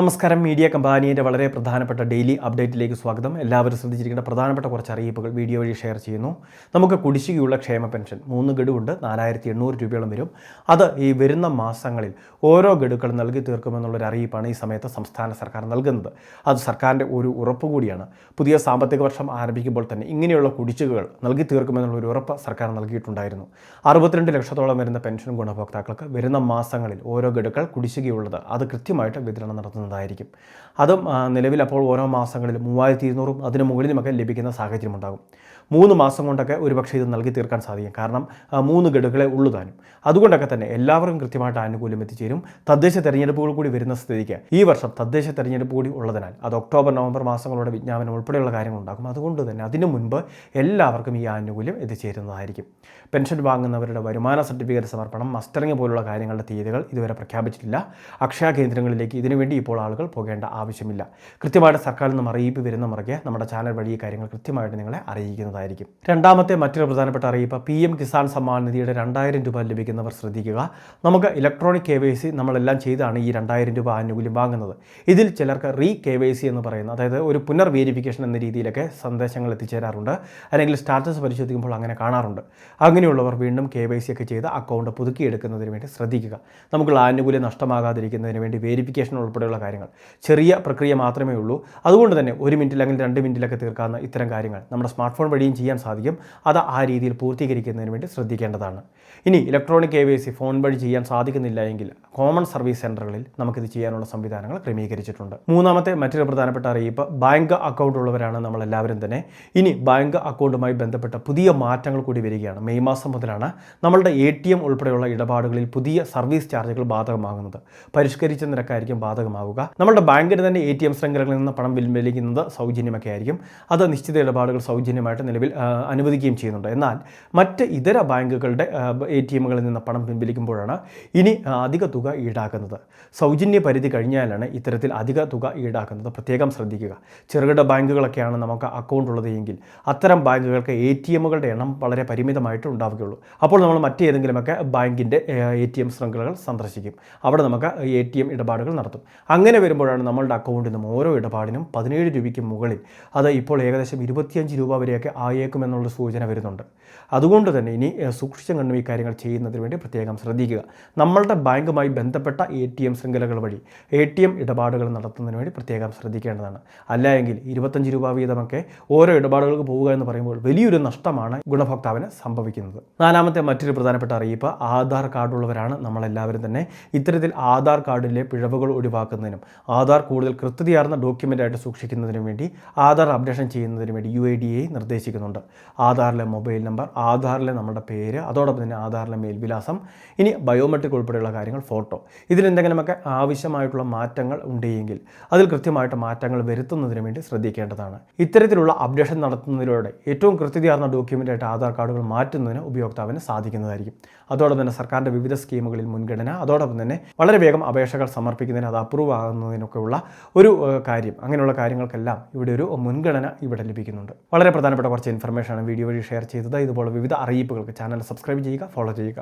നമസ്കാരം. മീഡിയ കമ്പാനിയുടെ വളരെ പ്രധാനപ്പെട്ട ഡെയിലി അപ്ഡേറ്റിലേക്ക് സ്വാഗതം. എല്ലാവരും ശ്രദ്ധിച്ചിരിക്കേണ്ട പ്രധാനപ്പെട്ട കുറച്ച് അറിയിപ്പുകൾ വീഡിയോ വഴി ഷെയർ ചെയ്യുന്നു. നമുക്ക് കുടിശ്ശികയുള്ള ക്ഷേമ പെൻഷൻ മൂന്ന് ഗഡുവുണ്ട് നാലായിരത്തി എണ്ണൂറ് രൂപയോളം വരും. അത് ഈ വരുന്ന മാസങ്ങളിൽ ഓരോ ഗഡുക്കൾ നൽകി തീർക്കുമെന്നുള്ളൊരു അറിയിപ്പാണ് ഈ സമയത്ത് സംസ്ഥാന സർക്കാർ നൽകുന്നത്. അത് സർക്കാരിന്റെ ഒരു ഉറപ്പ് കൂടിയാണ്. പുതിയ സാമ്പത്തിക വർഷം ആരംഭിക്കുമ്പോൾ തന്നെ ഇങ്ങനെയുള്ള കുടിശ്ശികകൾ നൽകി തീർക്കുമെന്നുള്ളൊരു ഉറപ്പ് സർക്കാർ നൽകിയിട്ടുണ്ടായിരുന്നു. അറുപത്തിരണ്ട് ലക്ഷത്തോളം വരുന്ന പെൻഷൻ ഗുണഭോക്താക്കൾക്ക് വരുന്ന മാസങ്ങളിൽ ഓരോ ഗഡുക്കൾ കുടിശ്ശികയുള്ളത്. അത് കൃത്യമായിട്ട് വിതരണം നടത്തുന്നതായിരിക്കും അതും നിലവിൽ അപ്പോൾ ഓരോ മാസങ്ങളിൽ മൂവായിരത്തി ഇരുന്നൂറും അതിന് മുകളിലുമൊക്കെ ലഭിക്കുന്ന സാഹചര്യമുണ്ടാകും മൂന്ന് മാസം കൊണ്ടൊക്കെ ഒരുപക്ഷെ ഇത് നൽകി തീർക്കാൻ സാധിക്കും. കാരണം മൂന്ന് ഗഡുക്കളെ ഉള്ളു താനും. അതുകൊണ്ടൊക്കെ തന്നെ എല്ലാവർക്കും കൃത്യമായിട്ട് ആനുകൂല്യം എത്തിച്ചേരും. തദ്ദേശ തെരഞ്ഞെടുപ്പുകൾ കൂടി വരുന്ന സ്ഥിതിക്ക് ഈ വർഷം തദ്ദേശ തെരഞ്ഞെടുപ്പ് കൂടി ഉള്ളതിനാൽ അത് ഒക്ടോബർ നവംബർ മാസങ്ങളുടെ വിജ്ഞാപനം ഉൾപ്പെടെയുള്ള കാര്യങ്ങളുണ്ടാകും. അതുകൊണ്ട് തന്നെ അതിനു മുൻപ് എല്ലാവർക്കും ഈ ആനുകൂല്യം എത്തിച്ചേരുന്നതായിരിക്കും. പെൻഷൻ വാങ്ങുന്നവരുടെ വരുമാന സർട്ടിഫിക്കറ്റ് സമർപ്പണം മസ്റ്ററിംഗ് പോലുള്ള കാര്യങ്ങളുടെ തീയതികൾ ഇതുവരെ പ്രഖ്യാപിച്ചിട്ടില്ല. അക്ഷയ കേന്ദ്രങ്ങളിലേക്ക് ഇതിനുവേണ്ടി ഇപ്പോൾ ആളുകൾ പോകേണ്ട ആവശ്യമില്ല. കൃത്യമായിട്ട് സർക്കാരിൽ നിന്നും അറിയിപ്പ് വരുന്ന മുറയ്ക്ക് നമ്മുടെ ചാനൽ വഴി ഈ കാര്യങ്ങൾ കൃത്യമായിട്ട് നിങ്ങളെ അറിയിക്കുന്നതായിരിക്കും. രണ്ടാമത്തെ മറ്റൊരു പ്രധാനപ്പെട്ട അറിയിപ്പ് പി എം കിസാൻ സമ്മാൻ നിധിയുടെ രണ്ടായിരം രൂപ ലഭിക്കുന്നവർ ശ്രദ്ധിക്കുക. നമുക്ക് ഇലക്ട്രോണിക് കെ വൈ സി നമ്മളെല്ലാം ചെയ്താണ് ഈ രണ്ടായിരം രൂപ ആനുകൂല്യം വാങ്ങുന്നത്. ഇതിൽ ചിലർക്ക് റീ കെ വൈ സി എന്ന് പറയുന്നത് അതായത് ഒരു പുനർ വേരിഫിക്കേഷൻ എന്ന രീതിയിലൊക്കെ സന്ദേശങ്ങൾ എത്തിച്ചേരാറുണ്ട്. അല്ലെങ്കിൽ സ്റ്റാറ്റസ് പരിശോധിക്കുമ്പോൾ അങ്ങനെ കാണാറുണ്ട്. അങ്ങനെയുള്ളവർ വീണ്ടും കെ വൈ സി ഒക്കെ ചെയ്ത് അക്കൗണ്ട് പുതുക്കിയെടുക്കുന്നതിന് വേണ്ടി ശ്രദ്ധിക്കുക. നമുക്കുള്ള ആനുകൂല്യം നഷ്ടമാകാതിരിക്കുന്നതിന് വേണ്ടി വേരിഫിക്കേഷൻ ഉൾപ്പെടെയുള്ള കാര്യങ്ങൾ. ചെറിയ പ്രക്രിയ മാത്രമേ ഉള്ളൂ. അതുകൊണ്ട് തന്നെ ഒരു മിനിറ്റിൽ അല്ലെങ്കിൽ രണ്ട് മിനിറ്റിലൊക്കെ തീർക്കാവുന്ന ഇത്തരം കാര്യങ്ങൾ നമ്മുടെ സ്മാർട്ട് ഫോൺ വഴിയും ചെയ്യാൻ സാധിക്കും. അത് ആ രീതിയിൽ പൂർത്തീകരിക്കുന്നതിന് വേണ്ടി ശ്രദ്ധിക്കേണ്ടതാണ്. ഇനി electronic K Y C phone വഴി ചെയ്യാൻ സാധിക്കുന്നില്ല എങ്കിൽ കോമൺ സർവീസ് സെന്ററുകളിൽ നമുക്കിത് ചെയ്യാനുള്ള സംവിധാനങ്ങൾ ക്രമീകരിച്ചിട്ടുണ്ട്. മൂന്നാമത്തെ മറ്റൊരു പ്രധാനപ്പെട്ട അറിയിപ്പ് ബാങ്ക് അക്കൗണ്ട് ഉള്ളവരാണ് നമ്മളെല്ലാവരും തന്നെ. ഇനി ബാങ്ക് അക്കൗണ്ടുമായി ബന്ധപ്പെട്ട പുതിയ മാറ്റങ്ങൾ കൂടി വരികയാണ്. മെയ് മാസം മുതലാണ് നമ്മളുടെ എ ടി എം ഉൾപ്പെടെയുള്ള ഇടപാടുകളിൽ പുതിയ സർവീസ് ചാർജുകൾ ബാധകമാകുന്നത്. പരിഷ്കരിച്ച നിരക്കായിരിക്കും ബാധകമാവുക നമ്മുടെ ബാങ്കിന് തന്നെ എ ടി എം ശൃംഖലകളിൽ നിന്ന് പണം പിൻവലിക്കുന്നത് സൗജന്യമൊക്കെ ആയിരിക്കും. അത് നിശ്ചിത ഇടപാടുകൾ സൗജന്യമായിട്ട് നിലവിൽ അനുവദിക്കുകയും ചെയ്യുന്നുണ്ട്. എന്നാൽ മറ്റ് ഇതര ബാങ്കുകളുടെ എ ടി എമ്മുകളിൽ നിന്ന് പണം പിൻവലിക്കുമ്പോഴാണ് ഇനി അധിക തുക ഈടാക്കുന്നത്. സൗജന്യ പരിധി കഴിഞ്ഞാലാണ് ഇത്തരത്തിൽ അധിക തുക ഈടാക്കുന്നത്. പ്രത്യേകം ശ്രദ്ധിക്കുക. ചെറുകിട ബാങ്കുകളൊക്കെയാണ് നമുക്ക് അക്കൗണ്ട് ഉള്ളത് എങ്കിൽ അത്തരം ബാങ്കുകൾക്ക് എ ടി എമ്മുകളുടെ എണ്ണം വളരെ പരിമിതമായിട്ട് ഉണ്ടാവുകയുള്ളൂ. അപ്പോൾ നമ്മൾ മറ്റേതെങ്കിലുമൊക്കെ ബാങ്കിന്റെ എ ടി എം ശൃംഖലകൾ സന്ദർശിക്കും. അവിടെ നമുക്ക് എ ടി എം ഇടപാടുകൾ നടത്തും. അങ്ങനെ വരുമ്പോഴാണ് നമ്മളുടെ അക്കൗണ്ടിൽ നിന്നും ഓരോ ഇടപാടിനും പതിനേഴ് രൂപയ്ക്ക് മുകളിൽ അത് ഇപ്പോൾ ഏകദേശം ഇരുപത്തിയഞ്ച് രൂപ വരെയൊക്കെ ആയേക്കുമെന്നുള്ള സൂചന വരുന്നുണ്ട്. അതുകൊണ്ട് തന്നെ ഇനി സൂക്ഷിച്ചും കണ്ടും ഈ കാര്യങ്ങൾ ചെയ്യുന്നതിന് വേണ്ടി പ്രത്യേകം ശ്രദ്ധിക്കുക. നമ്മളുടെ ബാങ്കുമായി ബന്ധപ്പെട്ട എ ടി എം ശൃംഖലകൾ വഴി എ ടി എം ഇടപാടുകൾ നടത്തുന്നതിന് വേണ്ടി പ്രത്യേകം ശ്രദ്ധിക്കേണ്ടതാണ്. അല്ല എങ്കിൽ ഇരുപത്തഞ്ച് രൂപ വീതമൊക്കെ ഓരോ ഇടപാടുകൾക്ക് പോവുക എന്ന് പറയുമ്പോൾ വലിയൊരു നഷ്ടമാണ് ഗുണഭോക്താവിന് സംഭവിക്കുന്നത്. നാലാമത്തെ മറ്റൊരു പ്രധാനപ്പെട്ട അറിയിപ്പ് ആധാർ കാർഡുള്ളവരാണ് നമ്മളെല്ലാവരും തന്നെ. ഇത്തരത്തിൽ ആധാർ കാർഡിലെ പിഴവുകൾ ഒഴിവാക്കുന്നതിനും ആധാർ കൂടുതൽ കൃത്യതയാർന്ന ഡോക്യുമെന്റായിട്ട് സൂക്ഷിക്കുന്നതിനും വേണ്ടി ആധാർ അപ്ഡേഷൻ ചെയ്യുന്നതിനു വേണ്ടി യു ഐ ഡി നിർദ്ദേശിക്കുന്നുണ്ട്. ആധാറിലെ മൊബൈൽ നമ്പർ ആധാറിലെ നമ്മുടെ പേര് അതോടൊപ്പം തന്നെ ആധാറിലെ മേൽവിലാസം ഇനി ബയോമെട്രിക് ഉൾപ്പെടെയുള്ള കാര്യങ്ങൾ ഫോട്ടോ. ഇതിലെന്തെങ്കിലുമൊക്കെ ആവശ്യമായിട്ടുള്ള മാറ്റങ്ങൾ ഉണ്ടെങ്കിൽ അതിൽ കൃത്യമായിട്ട് മാറ്റങ്ങൾ വരുത്തുന്നതിന് വേണ്ടി ശ്രദ്ധിക്കേണ്ടതാണ്. ഇത്തരത്തിലുള്ള അപ്ഡേഷൻ നടത്തുന്നതിലൂടെ ഏറ്റവും കൃത്യതയാർന്ന ഡോക്യുമെന്റായിട്ട് ആധാർ കാർഡുകൾ മാറ്റുന്നതിന് ഉപയോക്താവിന് സാധിക്കുന്നതായിരിക്കും. അതോടൊപ്പം തന്നെ സർക്കാരിന്റെ വിവിധ സ്കീമുകളിൽ മുൻഗണന അതോടൊപ്പം തന്നെ വളരെ വേഗം അപേക്ഷകൾ സമർപ്പിക്കുന്നതിന് അത് അപ്രൂവ് ആകുന്നതിനൊക്കെയുള്ള ഒരു കാര്യം. അങ്ങനെയുള്ള കാര്യങ്ങൾക്കെല്ലാം ഇവിടെ ഒരു മുൻഗണന ഇവിടെ ലഭിക്കുന്നുണ്ട്. വളരെ പ്രധാനപ്പെട്ട കുറച്ച് ഇൻഫർമേഷൻ ആണ് വീഡിയോ വഴി ഷെയർ ചെയ്തത്. ഇതുപോലെ വിവിധ അറിയിപ്പുകൾക്ക് ചാനൽ സബ്സ്ക്രൈബ് ചെയ്യുക ഫോളോ ചെയ്യുക.